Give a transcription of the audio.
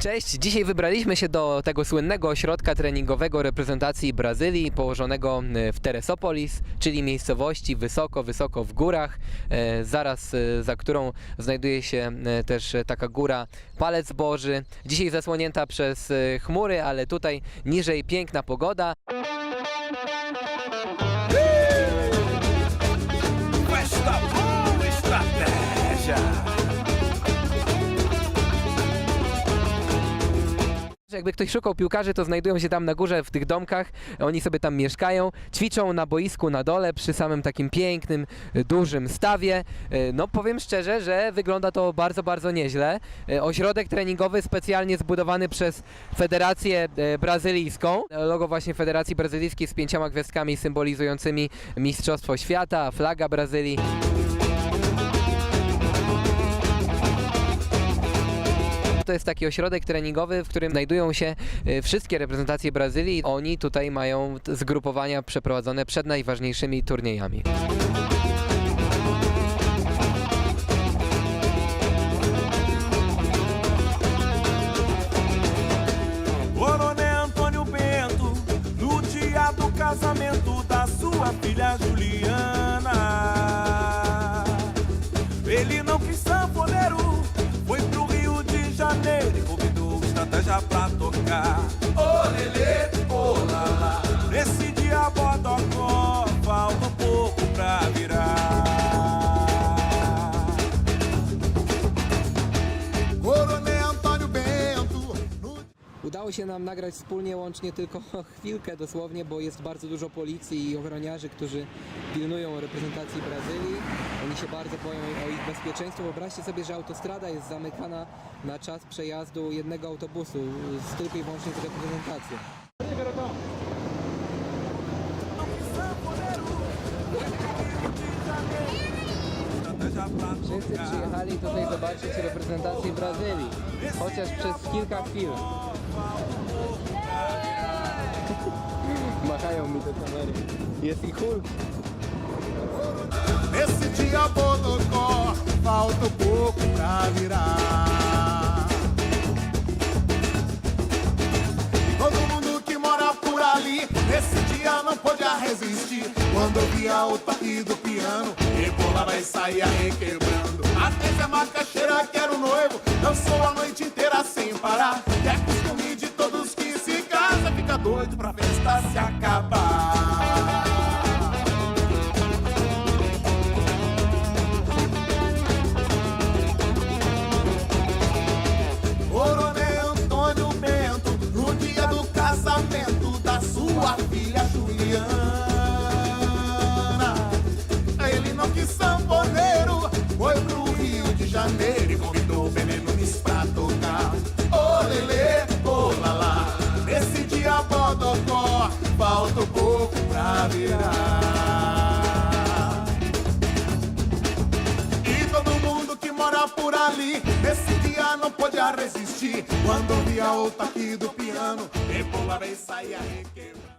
Cześć, dzisiaj wybraliśmy się do tego słynnego ośrodka treningowego reprezentacji Brazylii położonego e, w Teresopolis, czyli miejscowości wysoko, wysoko w górach, e, zaraz e, za którą znajduje się też taka góra Palec Boży. Dzisiaj zasłonięta przez chmury, ale tutaj niżej piękna pogoda. Jakby ktoś szukał piłkarzy, to znajdują się tam na górze w tych domkach. Oni sobie tam mieszkają, ćwiczą na boisku na dole przy samym takim pięknym, y, dużym stawie. Y, No powiem szczerze, że wygląda to bardzo, bardzo nieźle. Y, Ośrodek treningowy specjalnie zbudowany przez Federację Brazylijską. Logo właśnie Federacji Brazylijskiej z pięcioma gwiazdkami symbolizującymi Mistrzostwo Świata, flaga Brazylii. To jest taki ośrodek treningowy, w którym znajdują się y, wszystkie reprezentacje Brazylii. Oni tutaj mają zgrupowania przeprowadzone przed najważniejszymi turniejami. No casamento da sua filha Juliana. deixa pra tocar. Udało się nam nagrać wspólnie, łącznie tylko chwilkę dosłownie, bo jest bardzo dużo policji i ochroniarzy, którzy pilnują reprezentacji Brazylii. Oni się bardzo boją o ich bezpieczeństwo. Wyobraźcie sobie, że autostrada jest zamykana na czas przejazdu jednego autobusu, z tylko i wyłącznie z reprezentacją. Wszyscy przyjechali tutaj zobaczyć reprezentację Brazylii, chociaż przez kilka chwil. Machają mi te kamery. Jest i Hulk. Nesse dia Bodocó, falta um pouco pra virar. E todo mundo que mora por ali, nesse dia não podia resistir. Quando ouvia o toque do piano, rebolava e saía requebrando. Até Zé Macaxeira, que era o noivo, dançou a noite inteira sem parar. E doido pra festa se acabar. Coronel Antônio Bento, no dia do casamento da sua filha Juliana. Ele não quis sanfoneiro, resistir. Quando vi a outra aqui do piano, rebolar e saía requebrando.